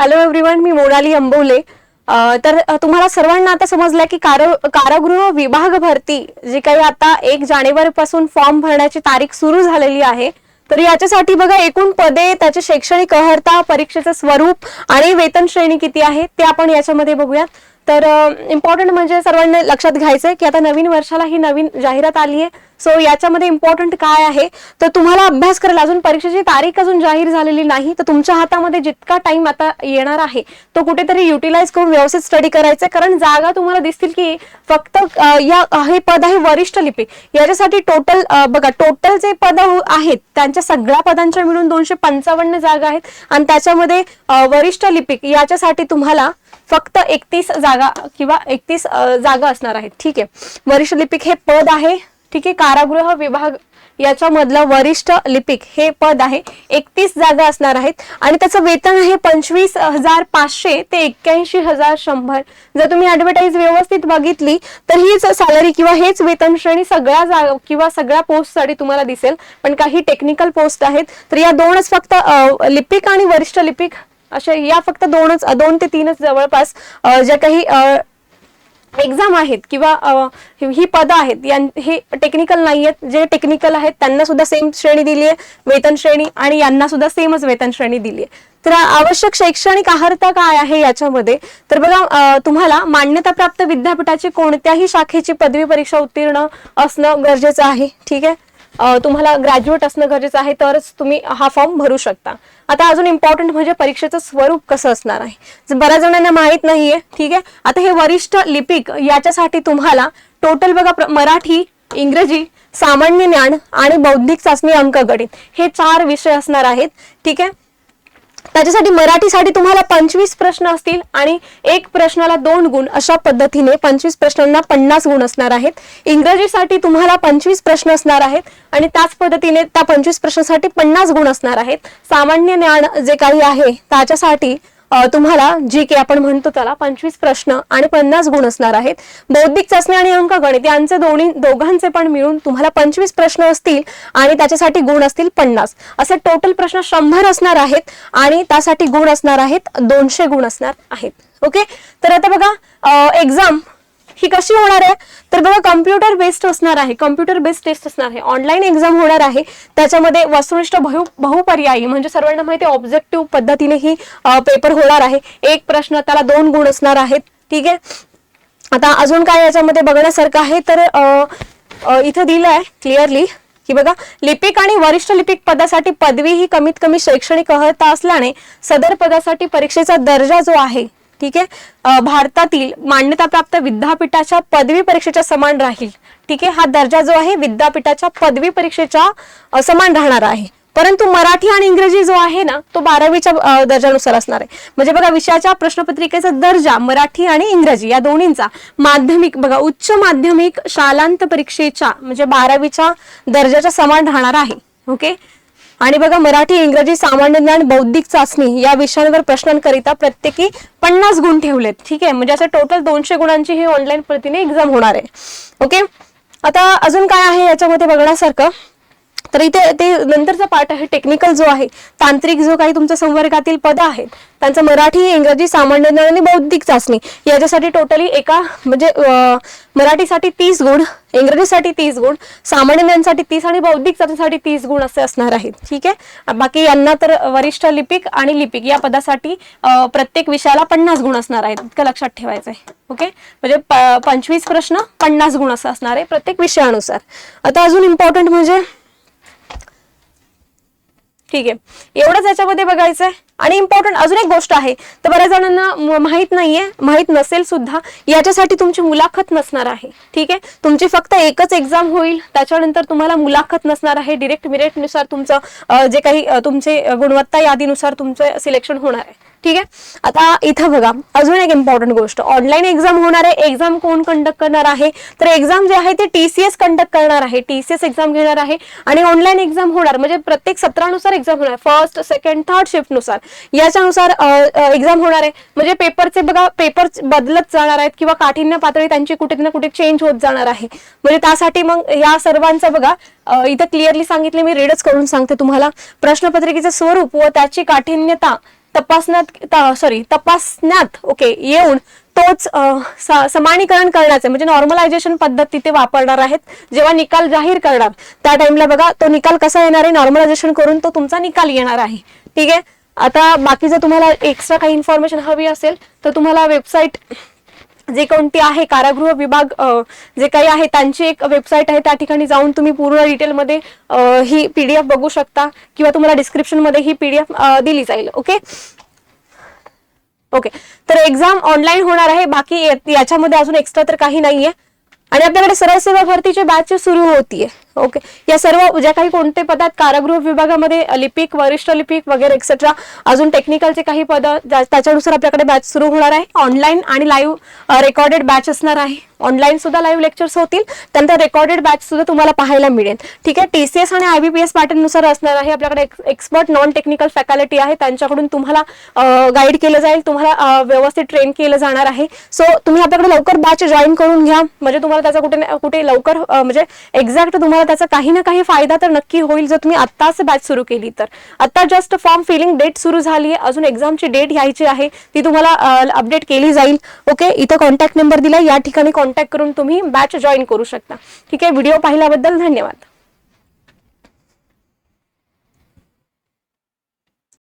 Hello everyone मी मोनाली अंबोले. तर तुम्हाला सर्वांना आता समजलं की कार कारागृह विभाग भरती जी काही आता एक जानेवारी पासून फॉर्म भरण्याची तारीख सुरू झालेली आहे तर याच्यासाठी बघा एकूण पदे त्याचे शैक्षणिक अर्हता परीक्षेचं स्वरूप आणि वेतन श्रेणी किती आहे ते आपण याच्यामध्ये बघूयात. तर इम्पॉर्टंट म्हणजे सर्वांना लक्षात घ्यायचं आहे की आता नवीन वर्षाला ही नवीन जाहिरात आली आहे. सो याच्यामध्ये इम्पॉर्टंट काय आहे? तर तुम्हाला अभ्यास करायला अजून परीक्षेची तारीख अजून जाहीर झालेली नाही. तर तुमच्या हातामध्ये जितका टाइम आता येणार आहे तो कुठेतरी युटिलाइज करून व्यवस्थित स्टडी करायचा आहे. कारण जागा तुम्हाला दिसतील की फक्त या हे पद आहे वरिष्ठ लिपिक याच्यासाठी टोटल बघा टोटल जे पद आहेत त्यांच्या सगळ्या पदांच्या मिळून दोनशे पंचावन्न जागा आहेत. आणि त्याच्यामध्ये वरिष्ठ लिपिक याच्यासाठी तुम्हाला फक्त एकतीस जागा किंवा एकतीस जागा असणार आहेत. ठीक आहे. वरिष्ठ लिपिक हे पद आहे. ठीक आहे. कारागृह विभाग याच्यामधलं वरिष्ठ लिपिक हे पद आहे. एकतीस जागा असणार आहेत. आणि त्याचं वेतन आहे पंचवीस हजार पाचशे ते एक्क्याऐंशी हजार शंभर. जर तुम्ही ऍडव्हर्टाईज व्यवस्थित बघितली तर हीच सॅलरी किंवा हेच वेतन श्रेणी सगळ्या जागा किंवा सगळ्या पोस्टसाठी तुम्हाला दिसेल. पण काही टेक्निकल पोस्ट आहेत. तर या दोनच फक्त लिपिक आणि वरिष्ठ लिपिक अशा या फक्त दोनच दोन ते तीनच जवळपास ज्या काही एक्झाम आहेत किंवा ही पदं आहेत यां हे टेक्निकल नाही आहेत जे टेक्निकल आहेत त्यांना सुद्धा सेम श्रेणी दिली आहे वेतन श्रेणी आणि यांना सुद्धा सेमच वेतन श्रेणी दिली आहे. तर आवश्यक शैक्षणिक अर्हता काय आहे याच्यामध्ये? तर बघा तुम्हाला मान्यताप्राप्त विद्यापीठाची कोणत्याही शाखेची पदवी परीक्षा उत्तीर्ण असणं गरजेचं आहे. ठीक आहे? तुम्हाला ग्रॅज्युएट असणं गरजेचं आहे तरच तुम्ही हा फॉर्म भरू शकता. आता अजून इम्पॉर्टंट म्हणजे परीक्षेचं स्वरूप कसं असणार आहे? बऱ्याच जणांना माहीत नाहीये ठीक आहे? आता हे वरिष्ठ लिपिक याच्यासाठी तुम्हाला टोटल बघा मराठी इंग्रजी सामान्य ज्ञान आणि बौद्धिक चाचणी अंकगणित हे चार विषय असणार आहेत ठीक आहे? त्याच्यासाठी मराठीसाठी तुम्हाला पंचवीस प्रश्न असतील आणि एक प्रश्नाला दोन गुण अशा पद्धतीने पंचवीस प्रश्नांना पन्नास गुण असणार आहेत. इंग्रजीसाठी तुम्हाला पंचवीस प्रश्न असणार आहेत आणि त्याच पद्धतीने त्या पंचवीस प्रश्नासाठी पन्नास गुण असणार आहेत. सामान्य ज्ञान जे काही आहे त्याच्यासाठी तुम्हाला जी के आपण म्हणतो त्याला पंचवीस प्रश्न आणि पन्नास गुण असणार आहेत. बौद्धिक चाचणी आणि अंक गणित यांचे दोन्ही दोघांचे पण मिळून तुम्हाला पंचवीस प्रश्न असतील आणि त्याच्यासाठी गुण असतील पन्नास. असे टोटल प्रश्न शंभर असणार आहेत आणि त्यासाठी गुण असणार आहेत दोनशे गुण असणार आहेत. ओके तर आता बघा एक्झाम ही कशी होणार आहे? तर बघा कम्प्युटर बेस्ड असणार आहे. कम्प्युटर बेस्ड टेस्ट असणार आहे. ऑनलाईन एक्झाम होणार आहे. त्याच्यामध्ये वस्तुनिष्ठ बहु बहुपर्यायी म्हणजे सर्वांना माहिती आहे ऑब्जेक्टिव्ह पद्धतीने ही पेपर होणार आहे. एक प्रश्न त्याला दोन गुण असणार आहेत. ठीक आहे? आता अजून काय याच्यामध्ये बघण्यासारखं आहे तर इथं दिलं आहे क्लिअरली की बघा लिपिक आणि वरिष्ठ लिपिक पदासाठी पदवी ही कमीत कमी शैक्षणिक अर्हता असल्याने सदर पदासाठी परीक्षेचा दर्जा जो आहे ठीक आहे? भारतातील मान्यताप्राप्त विद्यापीठाच्या पदवी परीक्षेच्या समान राहील. ठीक आहे? हा दर्जा जो आहे विद्यापीठाच्या पदवी परीक्षेच्या समान राहणार आहे. परंतु मराठी आणि इंग्रजी जो आहे ना तो बारावीच्या दर्जानुसार असणार आहे. म्हणजे बघा विषयाच्या प्रश्नपत्रिकेचा दर्जा मराठी आणि इंग्रजी या दोन्हींचा माध्यमिक बघा उच्च माध्यमिक शालांत परीक्षेच्या म्हणजे बारावीच्या दर्जाच्या समान राहणार आहे. ओके? आणि बघा मराठी इंग्रजी सामान्य ज्ञान बौद्धिक चाचणी या विषयांवर प्रश्नांकरिता प्रत्येकी पन्नास गुण ठेवलेत. ठीक आहे? म्हणजे असं टोटल दोनशे गुणांची ही ऑनलाईन पद्धतीने एक्झाम होणार आहे. ओके आता अजून काय आहे याच्यामध्ये बघण्यासारखं? तर इथे ते नंतरचा पार्ट आहे टेक्निकल जो आहे तांत्रिक जो काही तुमच्या संवर्गातील पद आहेत त्यांचं मराठी इंग्रजी सामान्य ज्ञान आणि बौद्धिक चाचणी याच्यासाठी टोटली एका म्हणजे मराठीसाठी तीस गुण इंग्रजीसाठी तीस गुण सामान्य ज्ञानसाठी तीस आणि बौद्धिक चाचणीसाठी तीस गुण असे असणार आहेत. ठीक आहे? बाकी यांना तर वरिष्ठ लिपिक आणि लिपिक या पदासाठी प्रत्येक विषयाला पन्नास गुण असणार आहेत इतकं लक्षात ठेवायचं आहे ओके? म्हणजे पंचवीस प्रश्न पन्नास गुण असं असणार आहे प्रत्येक विषयानुसार. आता अजून इम्पॉर्टंट म्हणजे ठीक आहे. एवढंच याच्यामध्ये बघायचं आहे आणि इम्पॉर्टंट अजून एक गोष्ट आहे. तर बऱ्याच जणांना माहीत माहीत नाहीये माहीत नसेल सुद्धा याच्यासाठी तुमची मुलाखत नसणार आहे. ठीक आहे? तुमची फक्त एकच एक्झाम होईल. त्याच्यानंतर तुम्हाला मुलाखत नसणार आहे. डिरेक्ट मिरेटनुसार तुमचं जे काही तुमचे गुणवत्ता यादीनुसार तुमचं सिलेक्शन होणार आहे. ठीक आहे? आता इथं बघा अजून एक इम्पॉर्टंट गोष्ट. ऑनलाईन एक्झाम होणार आहे. एक्झाम कोण कंडक्ट करणार आहे? तर एक्झाम जे आहे ते टीसीएस कंडक्ट करणार आहे. टीसीएस एक्झाम घेणार आहे. आणि ऑनलाईन एक्झाम होणार. म्हणजे प्रत्येक सत्रानुसार एक्झाम होणार. फर्स्ट सेकंड थर्ड शिफ्टनुसार. याच्यानुसार एक्झाम होणार आहे. म्हणजे पेपरचे बघा पेपर बदलत जाणार आहेत किंवा काठिण्य पातळी त्यांची कुठे ना कुठे चेंज होत जाणार आहे. म्हणजे त्यासाठी मग या सर्वांचं बघा इथं क्लिअरली सांगितले मी रीडच करून सांगते तुम्हाला. प्रश्नपत्रिकेचं स्वरूप व त्याची काठिण्यता तपासण्यात सॉरी तपासण्यात ओके येऊन तोच समानीकरण करण्याचे म्हणजे नॉर्मलायझेशन पद्धत तिथे वापरणार आहेत. जेव्हा निकाल जाहीर करणार त्या टाइमला बघा तो निकाल कसा येणार आहे? नॉर्मलायझेशन करून तो तुमचा निकाल येणार आहे. ठीक आहे? आता बाकी जर तुम्हाला एक्स्ट्रा काही इन्फॉर्मेशन हवी असेल तर तुम्हाला वेबसाईट जे कोणती आहे कारागृह विभाग जे काही आहे त्यांची एक वेबसाईट आहे त्या ठिकाणी जाऊन तुम्ही पूर्ण डिटेलमध्ये ही पीडीएफ बघू शकता किंवा तुम्हाला डिस्क्रिप्शनमध्ये ही पीडीएफ दिली जाईल ओके ओके तर एक्झाम ऑनलाईन होणार आहे बाकी याच्यामध्ये अजून एक्स्ट्रा तर काही नाहीये. आणि आपल्याकडे सरळ सेवा भरतीची बॅच सुरू होतीये. ओके. या सर्व ज्या काही कोणते पद आहेत कारागृह विभागामध्ये लिपिक वरिष्ठ लिपिक वगैरे एक्सेट्रा अजून टेक्निकलचे काही पद त्याच्यानुसार आपल्याकडे बॅच सुरू होणार आहे. ऑनलाईन आणि लाईव्ह रेकॉर्डेड बॅच असणार आहे. ऑनलाईन सुद्धा लाईव्ह लेक्चर्स होतील. त्यानंतर रेकॉर्डेड बॅच सुद्धा तुम्हाला पाहायला मिळेल. ठीक आहे? टीसीएस आणि आयबीपीएस पॅटर्ननुसार असणार आहे. आपल्याकडे एक्सपर्ट नॉन टेक्निकल फॅकल्टी आहे. त्यांच्याकडून तुम्हाला गाईड केलं जाईल. तुम्हाला व्यवस्थित ट्रेन केलं जाणार आहे. सो तुम्ही आपल्याकडे लवकर बॅच जॉईन करून घ्या. म्हणजे तुम्हाला त्याचा कुठे कुठे लवकर म्हणजे एक्झॅक्ट तुम्हाला त्याचा काही ना काही फायदा तर नक्की होईल. जर तुम्ही आत्ताच बॅच सुरू केली तर. आत्ता जस्ट फॉर्म फिलिंग डेट सुरू झाली आहे. अजून एक्झामची डेट यायची आहे. ती तुम्हाला अपडेट केली जाईल. ओके इथं कॉन्टॅक्ट नंबर दिला या ठिकाणी कॉन्टॅक्ट करून तुम्ही बॅच जॉईन करू शकता. ठीक आहे? व्हिडिओ पाहिल्याबद्दल धन्यवाद.